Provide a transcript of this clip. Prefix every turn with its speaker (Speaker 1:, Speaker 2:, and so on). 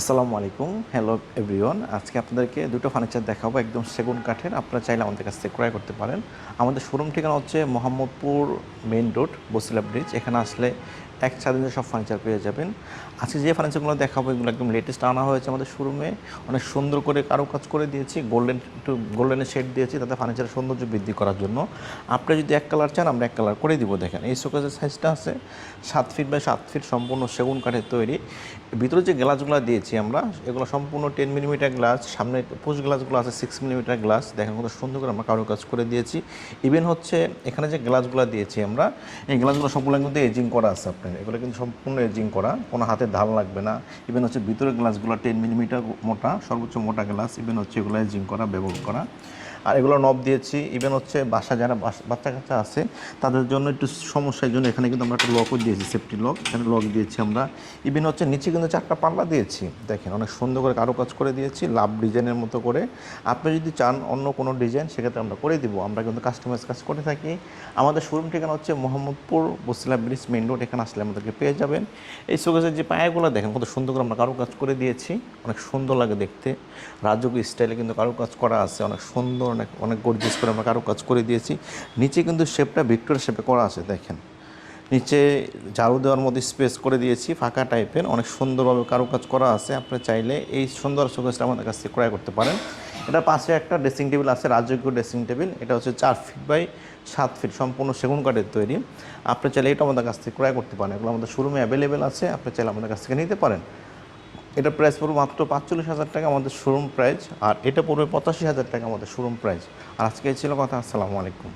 Speaker 1: আসসালামু আলাইকুম। Hello everyone আজকে আপনাদেরকে দুটো ফার্নিচার দেখাবো, একদম সেগুন কাঠের। আপনারা চাইলে আমাদের কাছ থেকে ক্রয় করতে পারেন। আমাদের শোরুম ঠিকানা হচ্ছে Mohammadpur main road Basila bridge এখানে আসলে এক ছাদের সব ফার্নিচার পেয়ে যাবেন। আজকে যে ফার্নিচারগুলো দেখাবো, এগুলো একদম লেটেস্ট আনা হয়েছে আমাদের শোরুমে অনেক সুন্দর করে কারও কাজ করে দিয়েছি গোল্ডেন একটু গোল্ডেনের শেড দিয়েছি, তাতে ফার্নিচারের সৌন্দর্য বৃদ্ধি করার জন্য। আপনি যদি এক কালার চান, আমরা এক কালার করে দিব, দেখেন। এই শোকেজের সাইজটা আছে সাত ফিট বাই সাত ফিট সম্পূর্ণ সেগুন কাঠের তৈরি। ভিতরে যে গ্লাসগুলো দিয়েছি আমরা, এগুলো সম্পূর্ণ টেন মিলিমিটার গ্লাস সামনে পোস্ট গ্লাসগুলো আছে সিক্স মিলিমিটার গ্লাস দেখেন কত সুন্দর করে আমরা কারও কাজ করে দিয়েছি। ইভেন হচ্ছে, এখানে যে গ্লাসগুলো দিয়েছি আমরা, এই গ্লাসগুলো সবগুলো কিন্তু এজিং করা আছে আপনার। এগুলো কিন্তু সম্পূর্ণ এজিং করা, কোনো হাতে ধাল লাগবে না। ইভেন হচ্ছে ভিতরের গ্লাসগুলো টেন মিলিমিটার মোটা, সর্বোচ্চ মোটা গ্লাস ইভেন হচ্ছে এগুলো এজিং করা, ব্যবহার করা। আর এগুলো নব দিয়েছি। ইভেন হচ্ছে বাসা যারা বাচ্চা কাচ্চা আছে, তাদের জন্য একটু সমস্যার জন্য এখানে কিন্তু আমরা একটা লকও দিয়েছি সেফটি লক এখানে লক দিয়েছি আমরা। ইভেন হচ্ছে নিচে কিন্তু চারটা পাল্লা দিয়েছি। দেখেন, অনেক সুন্দর করে কারও কাজ করে দিয়েছি লাভ ডিজাইনের মতো করে। আপনি যদি চান অন্য কোনো ডিজাইন সেক্ষেত্রে আমরা করে দিব। আমরা কিন্তু কাস্টমাইজ কাজ করে থাকি। আমাদের শোরুম ঠিকানা হচ্ছে Mohammadpur Basila bridge main road এখানে আসলে আমাদেরকে পেয়ে যাবেন। এই শোকেসের যে পায়াগুলো, দেখেন কত সুন্দর করে আমরা কারও কাজ করে দিয়েছি। অনেক সুন্দর লাগে দেখতে। রাজকীয় স্টাইলে কিন্তু কারও কাজ করা আছে, অনেক সুন্দর অনেক অনেক গর্জিয়াস করে আমরা কারও কাজ করে দিয়েছি। নিচে কিন্তু শেপটা ভিক্টোরিয়া শেপে করা আছে, দেখেন। নিচে ঝাড়ু দেওয়ার মধ্যে স্পেস করে দিয়েছি, ফাঁকা টাইপের অনেক সুন্দরভাবে কারুকাজ করা আছে। আপনি চাইলে এই সুন্দর শোকেসটা আমাদের কাছ থেকে ক্রয় করতে পারেন। এটা পাশে একটা ড্রেসিং টেবিল আছে, রাজকীয় ড্রেসিং টেবিল এটা হচ্ছে চার ফিট বাই সাত ফিট সম্পূর্ণ সেগুন কাঠের তৈরি। আপনি চাইলে এটা আমাদের কাছ থেকে ক্রয় করতে পারেন। এগুলো আমাদের শোরুমে অ্যাভেলেবেল আছে। আপনি চাইলে আমাদের কাছ থেকে নিতে পারেন। এটা প্রাইস পড়বে মাত্র পাঁচচল্লিশ হাজার টাকা আমাদের শোরুম প্রাইস আর এটা পড়বে পঁচাশি হাজার টাকা আমাদের শোরুম প্রাইস আর আজকে ছিল কথা, আসসালামু আলাইকুম।